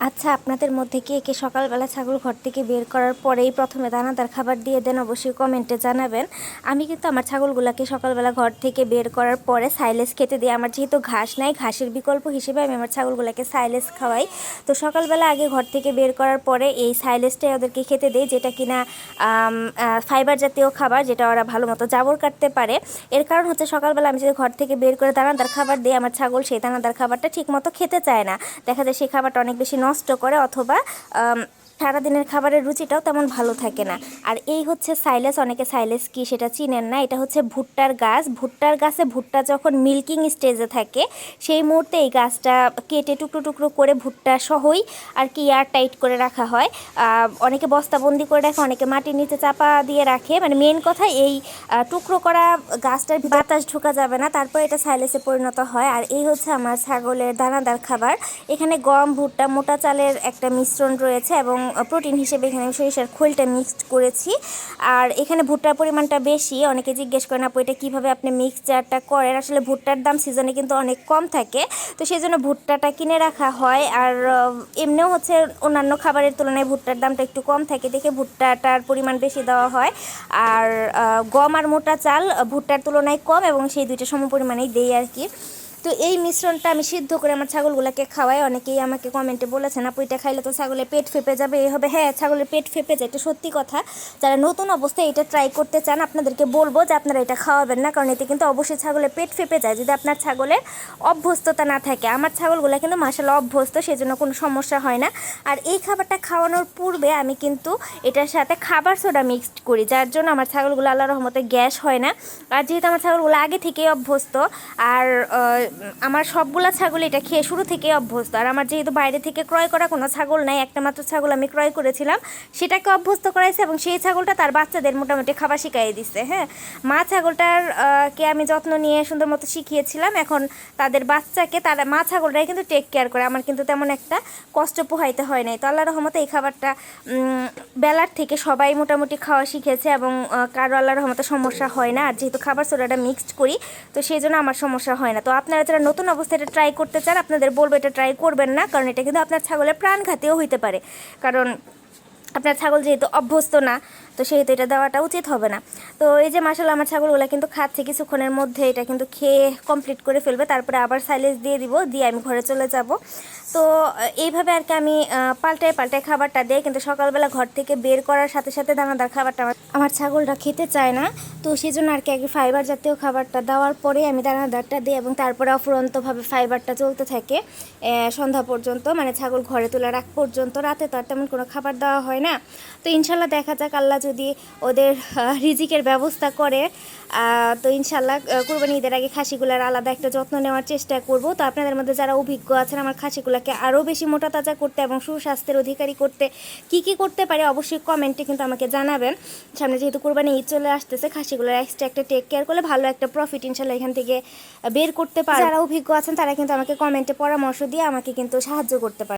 আচ্ছা আপনাদের মধ্যে কে কে সকালবেলা ছাগল ঘর থেকে বের করার পরেই প্রথমে দানাদার খাবার দিয়ে দেন অবশ্যই কমেন্টে জানাবেন। আমি কিন্তু আমার ছাগলগুলোকে সকালবেলা ঘর থেকে বের করার পরে সাইলেস খেতে দিই। আমার যেহেতু ঘাস নাই, ঘাসের বিকল্প হিসেবে আমি আমার ছাগলগুলোকে সাইলেস খাওয়াই। তো সকালবেলা আগে ঘর থেকে বের করার পরে এই সাইলেসটাই ওদেরকে খেতে দিই, যেটা কিনা ফাইবার জাতীয় খাবার, যেটা ওরা ভালো মতো জাবর কাটতে পারে। এর কারণ হচ্ছে সকালবেলা আমি যদি ঘর থেকে বের করে দানাদার খাবার দিই, আমার ছাগল সেই দানাদার খাবারটা ঠিক মতো খেতে চায় না। দেখা যায় সেই খাবারটা অনেক বেশি নষ্ট করে অথবা সারাদিনের খাবারের রুচিটাও তেমন ভালো থাকে না। আর এই হচ্ছে সাইলেস, অনেকে সাইলেস কি সেটা চিনেন না। এটা হচ্ছে ভুট্টার গাছ। ভুট্টার গাছে ভুট্টা যখন মিল্কিং স্টেজে থাকে, সেই মুহূর্তে এই গাছটা কেটে টুকরো টুকরো করে ভুট্টা সহই আর কি এয়ার টাইট করে রাখা হয়। অনেকে বস্তাবন্দি করে রাখে, অনেকে মাটির নিচে চাপা দিয়ে রাখে। মানে মেন কথা এই টুকরো করা গাছটার বাতাস ঢোকা যাবে না, তারপর এটা সাইলেসে পরিণত হয়। আর এই হচ্ছে আমার ছাগলের দানাদার খাবার। এখানে গম, ভুট্টা, মোটা চালের একটা মিশ্রণ রয়েছে এবং প্রোটিন হিসেবে এখানে আমি সরিষার খোলটা মিক্সড করেছি। আর এখানে ভুট্টার পরিমাণটা বেশি। অনেকে জিজ্ঞেস করেন, আপু, এটা কীভাবে আপনি মিক্সচারটা করেন? আসলে ভুট্টার দাম সিজনে কিন্তু অনেক কম থাকে। তো সেই জন্য ভুট্টাটা কিনে রাখা হয়। আর এমনিও হচ্ছে অন্যান্য খাবারের তুলনায় ভুট্টার দামটা একটু কম থাকে। দেখে ভুট্টাটার পরিমাণ বেশি দেওয়া হয়। আর গম আর মোটা চাল ভুট্টার তুলনায় কম এবং সেই দুইটা সম পরিমাণেই দেই আর কি তো এই মিশ্রণটা আমি সিদ্ধ করে আমার ছাগলগুলোকে খাওয়াই। অনেকেই আমাকে কমেন্টে বলেছেন, আপু, এটা খাইলে তো ছাগলের পেট ফেপে যাবে। এই হবে হ্যাঁ ছাগলের পেট ফেপে যায়, এটা সত্যি কথা। যারা নতুন অবস্থায় এটা ট্রাই করতে চান, আপনাদেরকে বলব যে আপনারা এটা খাওয়াবেন না, কারণ এতে কিন্তু অবশ্যই ছাগলের পেট ফেপে যায়। যদি আপনার ছাগলের অভ্যস্ততা না থাকে, আমার ছাগলগুলো কিন্তু মাসাল অভ্যস্ত, সেজন্য কোনো সমস্যা হয় না। আর এই খাবারটা খাওয়ানোর পূর্বে আমি কিন্তু এটার সাথে খাবার সোডা মিক্সড করি, যার জন্য আমার ছাগলগুলো আল্লাহ রহমতে গ্যাস হয় না। আর যেহেতু আমার ছাগলগুলো আগে থেকেই অভ্যস্ত, আর আমার সবগুলা ছাগল এটা খেয়ে শুরু থেকে অভ্যস্ত। আর আমার যেহেতু বাইরে থেকে ক্রয় করা কোনো ছাগল নাই, একটা মাত্র ছাগল আমি ক্রয় করেছিলাম, সেটাকে অভ্যস্ত করাইছে এবং সেই ছাগলটা তার বাচ্চাদের মোটামুটি খাবার শিখাই দিচ্ছে হ্যাঁ। মা ছাগলটার কে আমি যত্ন নিয়ে সুন্দর মতো শিখিয়েছিলাম, এখন তাদের বাচ্চাকে তারা, মা ছাগলটাই কিন্তু টেক কেয়ার করে। আমার কিন্তু তেমন একটা কষ্ট পোহাইতে হয় নাই। তো আল্লাহ রহমতে এই খাবারটা বেলার থেকে সবাই মোটামুটি খাওয়া শিখেছে এবং কারও আল্লাহ রহমতে সমস্যা হয় না। আর যেহেতু খাবার সোডাটা মিক্সড করি, তো সেই জন্য আমার সমস্যা হয় না। তো আপনারা যারা নতুন অবস্থায় এটা ট্রাই করতে চান, আপনাদের বলব এটা ট্রাই করবেন না, কারণ এটা কিন্তু আপনার ছাগলের প্রাণঘাতীও হইতে পারে। কারণ আপনার ছাগল যেহেতু অভ্যস্ত না, তো সেহেতু এটা দেওয়াটা উচিত হবে না। তো এই যে মাসাল আমার ছাগলগুলো কিন্তু খাচ্ছে, কিছুক্ষণের মধ্যে এটা কিন্তু খেয়ে কমপ্লিট করে ফেলবে, তারপরে আবার সাইলেজ দিয়ে দিব, দিয়ে আমি ঘরে চলে যাব। তো এইভাবে আর কি আমি পাল্টায় পাল্টায় খাবারটা দিই, কিন্তু সকালবেলা ঘর থেকে বের করার সাথে সাথে দানাদার খাবারটা আমার ছাগলটা খেতে চায় না। তো সেই জন্য আর কি আগে ফাইবার জাতীয় খাবারটা দেওয়ার পরে আমি দানাদারটা দিই এবং তারপরে অফুরন্তভাবে ফাইবারটা চলতে থাকে। সন্ধ্যা পর্যন্ত মানে ছাগল ঘরে তোলার আগ পর্যন্ত, রাতে তো আর তেমন কোনো খাবার দেওয়া হয় না। তো ইনশাল্লাহ দেখা যাক, আল্লাহ যদি ওদের রিজিকের ব্যবস্থা করে তো ইনশাল্লাহ কুরবানি ঈদের আগে খাসিগুলার আলাদা একটা যত্ন নেওয়ার চেষ্টা করব। তো আপনাদের মধ্যে যারা অভিজ্ঞ আছেন, আমার খাসিগুলাকে আরও বেশি মোটা তাজা করতে এবং সুস্বাস্থ্যের অধিকারী করতে কি কি করতে পারে, অবশ্যই কমেন্টে কিন্তু আমাকে জানাবেন। সামনে যেহেতু কুরবানি ঈদ চলে আসতেছে খাসিগুলোর এক্সট্রা একটা টেক কেয়ার করলে ভালো একটা প্রফিট ইনশাল্লাহ এখান থেকে বের করতে পারে যারা অভিজ্ঞ আছেন তারা কিন্তু আমাকে কমেন্টে পরামর্শ দিয়ে আমাকে কিন্তু সাহায্য করতে পারে